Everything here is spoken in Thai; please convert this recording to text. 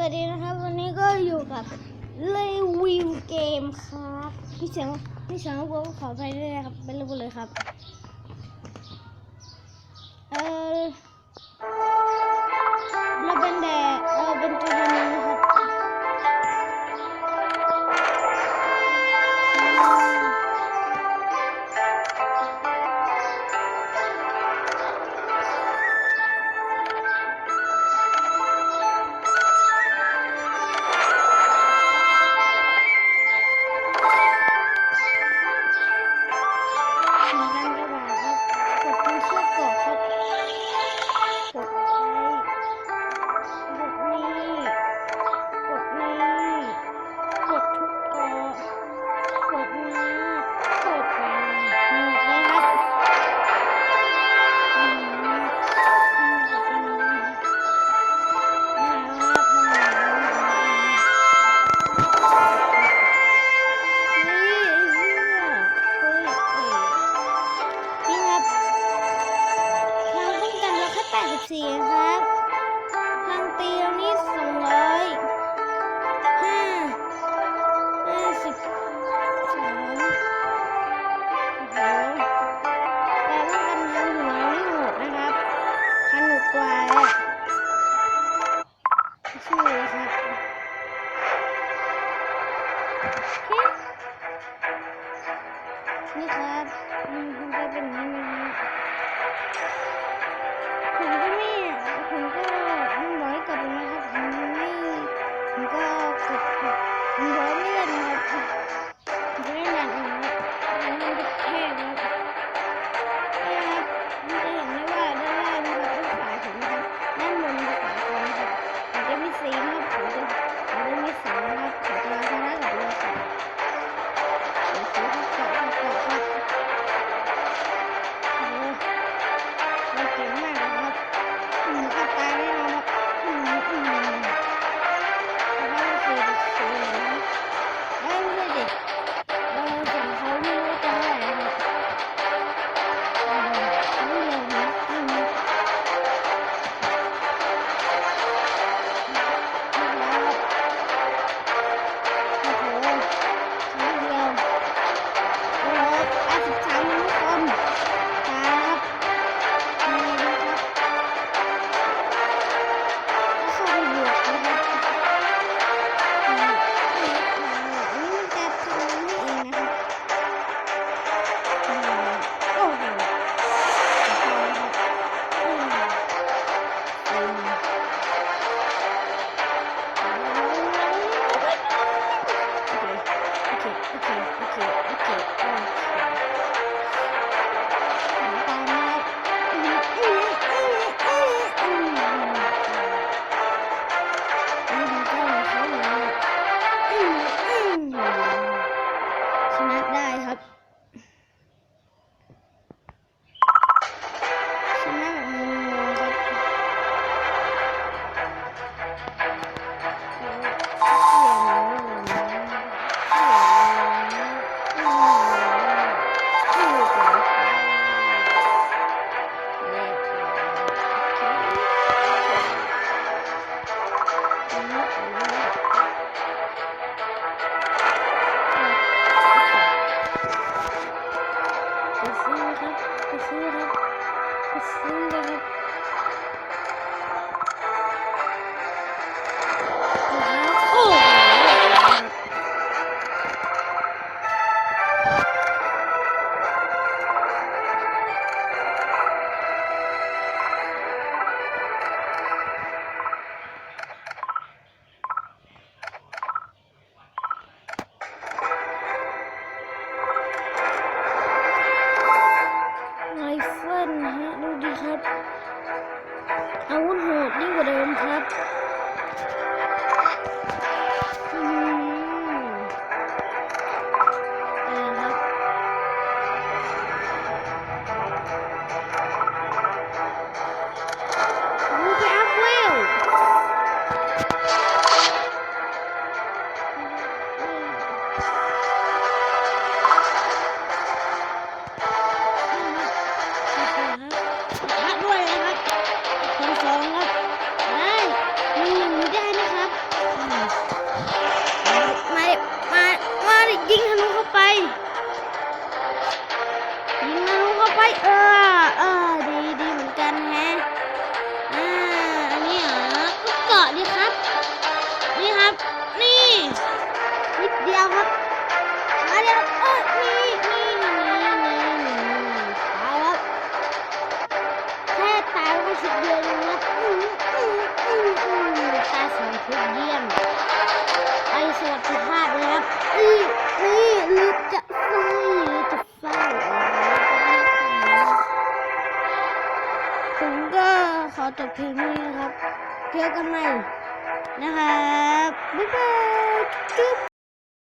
สวัสดีนะครับ วันนี้ก็อยู่กับเลยวิวเกมครับพี่เฉียงพี่เฉียงผมขอไปด้วยครับเป็นกูปเลยครับ เออเราเป็นแดดเราเป็นตัวนี้นะครับ ควายชื่ออะไรครับนี่ครับมันจะเป็นยังไงผมก็ไม่ผมก็ไมันร้อยกลับนะครับผมไม่ผมก็กดผมร้อยไม่ มันเก่งมากครับหนูอับตายแน่นอนครับ okay, okay. นี่นิดเดียวครับมาเดียวเออนี่นี่นี่นี่นี่ตายครับแค่ตายก็ชุดเดียวนะครับอืออืออืออือตายสองชุดเยี่ยมไอสวัสดิภาพนะครับอืออือหรืจะฟื้นหรืจะเฝ้าผมก็ขอจบเพลงนี้นะครับเจอกันใหม่ นะครับบ๊ายบายจุ๊บ